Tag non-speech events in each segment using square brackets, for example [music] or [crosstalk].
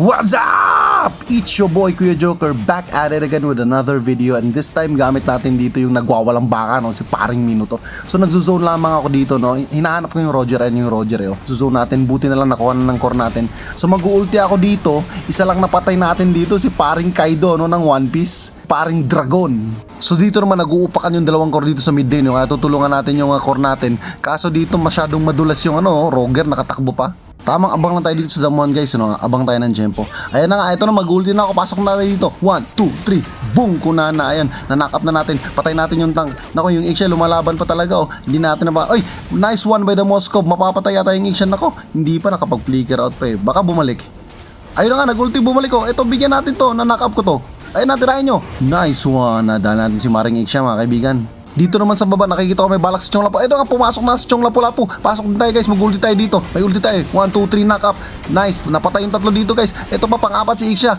What's up? It's your boy Kuya Joker back at it again with another video and this time gamit natin dito yung nagwawalang baka no si paring Minotaur. So nagzo-zone lamang ako dito no. Hinahanap ko yung Roger and yung Roger eh. oh. Zone natin buti na lang nakuha na ng core natin. So mag-ulti ako dito. Isa lang napatay natin dito si paring Kaido no ng One Piece. Paring Dragon. So dito naman nag-uupakan yung dalawang core dito sa mid lane. no? Kaya tutulungan natin yung uh, core natin. Kaso dito masyadong madulas yung ano, oh, Roger nakatakbo pa. Tamang abang lang tayo dito sa Damuhan guys, no? abang tayo ng Jempo. Ayan na nga, ito na, mag-ulti na ako, pasok na tayo dito. 1, 2, 3, boom, kunana, ayan, na-knock up na natin, patay natin yung tank. Nako, yung Ixia lumalaban pa talaga, oh. Hindi natin na ba, oy, nice one by the Moscow, mapapatay yata yung Ixia, nako, hindi pa nakapag-flicker out pa eh, baka bumalik. Ayun na nga, nag-ulti bumalik ko, ito, bigyan natin to, na-knock up ko to. Ayun na, tirahin nyo. Nice one, nadala natin si Maring Ixia, mga kaibigan. Dito naman sa baba, nakikita ko may balak si Chong Lapu. Ito nga, pumasok na si Chong Lapu Lapu. Pasok din tayo guys, mag-ulti tayo dito. May ulti tayo. 1, 2, 3, knock up. Nice, napatay yung tatlo dito guys. Ito pa, pang-apat si Ixia.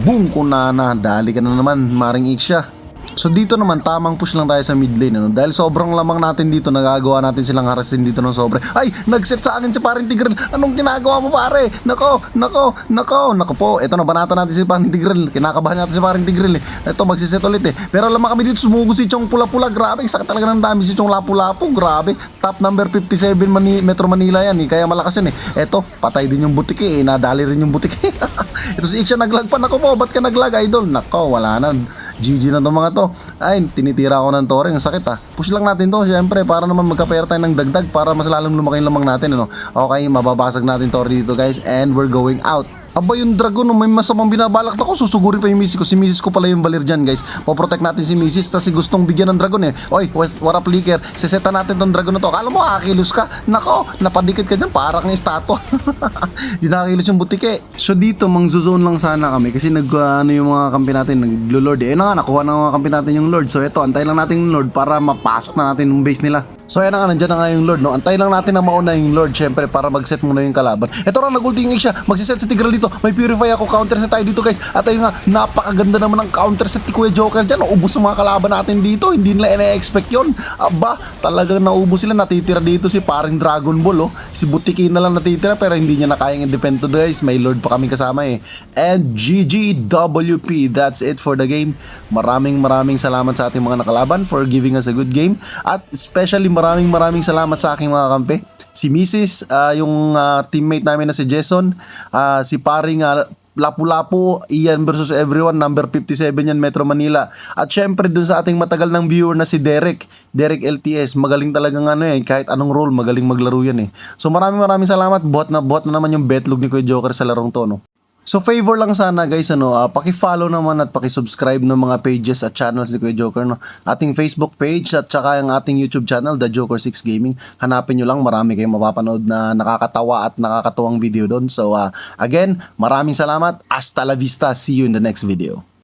Boom, kunana. Dali ka na naman, maring Ixia. So dito naman tamang push lang tayo sa mid lane ano? dahil sobrang lamang natin dito nagagawa natin silang harasin dito ng sobre. Ay, nagset sa akin si Paring Tigreal. Anong ginagawa mo pare? Nako, nako, nako, nako po. Ito na banata natin si Paring Tigreal. Kinakabahan natin si Paring Tigreal eh. Ito magsiset ulit eh. Pero lamang kami dito sumugo si Chong Pula-Pula. Grabe, sakit talaga ng dami si Chong Lapu-Lapu. Grabe. Top number 57 Mani Metro Manila yan eh. Kaya malakas yan eh. Ito, patay din yung butiki eh. Nadali rin yung butiki. [laughs] Ito si Iksha naglag pa. Nako po, ba't ka naglag idol? Nako, wala na. GG na to mga to. Ay, tinitira ako ng toreng. Ang sakit ah. Push lang natin to, syempre, para naman magkapera tayo ng dagdag para mas lalong lumaki yung lamang natin. Ano? Okay, mababasag natin to dito guys and we're going out. Aba yung dragon, may masamang binabalak na ko. Susugurin pa yung misis ko. Si misis ko pala yung balir dyan, guys. Poprotect natin si misis. Tapos si gustong bigyan ng dragon eh. Oy, what up leaker? Siseta natin tong dragon na to. Akala mo, akilos ka? Nako, napadikit ka dyan. Parang estatwa. [laughs] Yung nakakilos yung butike. So dito, mangzuzone lang sana kami. Kasi nag, ano yung mga kampi natin, naglo-lord eh. Ano nga, nakuha ng mga kampi natin yung lord. So ito, antayin lang natin yung lord para mapasok na natin yung base nila. So ayan na nga, nandyan na nga yung lord, no? Antayin lang natin na mauna yung lord, syempre, para mag-set muna yung kalaban. Ito lang, nag-ulti yung siya. Magsiset si Tigreal dito. May purify ako, counter set tayo dito, guys. At ayun nga, napakaganda naman ng counter set ni Kuya Joker dyan. Ubus ang mga kalaban natin dito. Hindi nila ina-expect yun. Aba, talagang naubos sila. Natitira dito si paring Dragon Ball, oh. Si Butiki na lang natitira, pero hindi niya na kayang i-defend to, guys. May lord pa kami kasama, eh. And GGWP, that's it for the game. Maraming maraming salamat sa ating mga nakalaban for giving us a good game. At especially maraming maraming salamat sa aking mga kampe. Si Mrs., ah, yung ah, teammate namin na si Jason, ah, si paring ah, Lapu-Lapu, Ian versus everyone, number 57 yan, Metro Manila. At syempre dun sa ating matagal ng viewer na si Derek, Derek LTS, magaling talagang ano eh, kahit anong role, magaling maglaro yan eh. So maraming maraming salamat, bot na bot na naman yung betlog ni Kuya Joker sa larong to, no? So favor lang sana guys ano, ah, paki-follow naman at paki-subscribe ng mga pages at channels ni Kuya Joker no. Ating Facebook page at saka ang ating YouTube channel The Joker 6 Gaming. Hanapin nyo lang, marami kayong mapapanood na nakakatawa at nakakatuwang video doon. So ah, again, maraming salamat. Hasta la vista. See you in the next video.